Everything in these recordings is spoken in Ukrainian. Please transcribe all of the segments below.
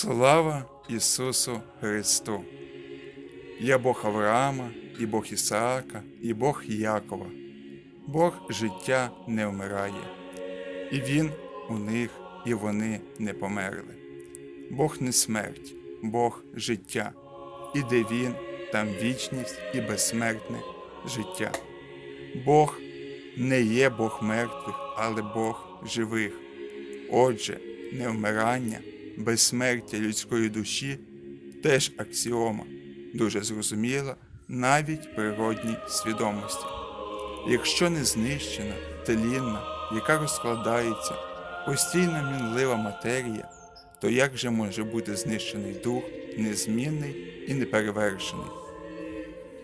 Слава Ісусу Христу! Я Бог Авраама, і Бог Ісаака, і Бог Якова. Бог життя не вмирає, і Він у них, і вони не померли. Бог не смерть, Бог життя, і де Він, там вічність і безсмертне життя. Бог не є Бог мертвих, але Бог живих. Отже, невмирання, безсмертя людської душі теж аксіома, дуже зрозуміла навіть природній свідомості. Якщо не знищена, тлінна, яка розкладається, постійно мінлива матерія, то як же може бути знищений дух, незмінний і неперевершений?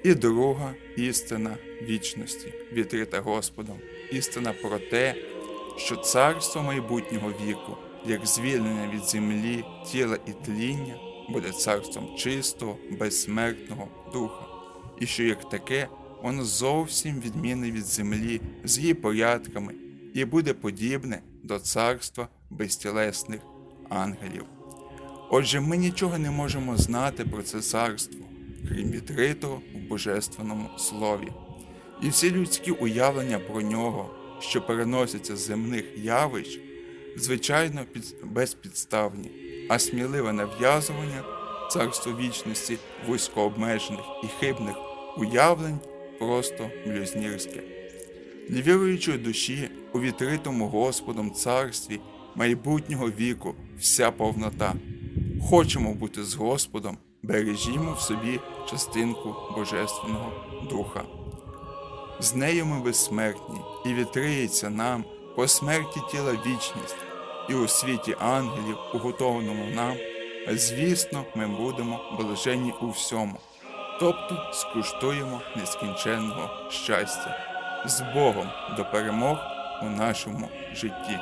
І друга істина вічності, відкрита Господом, істина про те, що царство майбутнього віку, як звільнення від землі, тіла і тління, буде царством чистого, безсмертного духа, і що як таке воно зовсім відмінне від землі з її порядками і буде подібне до царства безтілесних ангелів. Отже, ми нічого не можемо знати про це царство, крім відкритого в Божественному Слові. І всі людські уявлення про нього, що переносяться з земних явищ, звичайно, під- безпідставні, а сміливе нав'язування царства вічності вузькообмежених і хибних уявлень просто блюзнірське. Для віруючої душі у відкритому Господом царстві майбутнього віку вся повнота. Хочемо бути з Господом, бережімо в собі частинку Божественного Духа. З нею ми безсмертні, і відкриється нам по смерті тіла вічність, і у світі ангелів, уготованому нам, звісно, ми будемо блажені у всьому, тобто скуштуємо нескінченного щастя з Богом до перемог у нашому житті.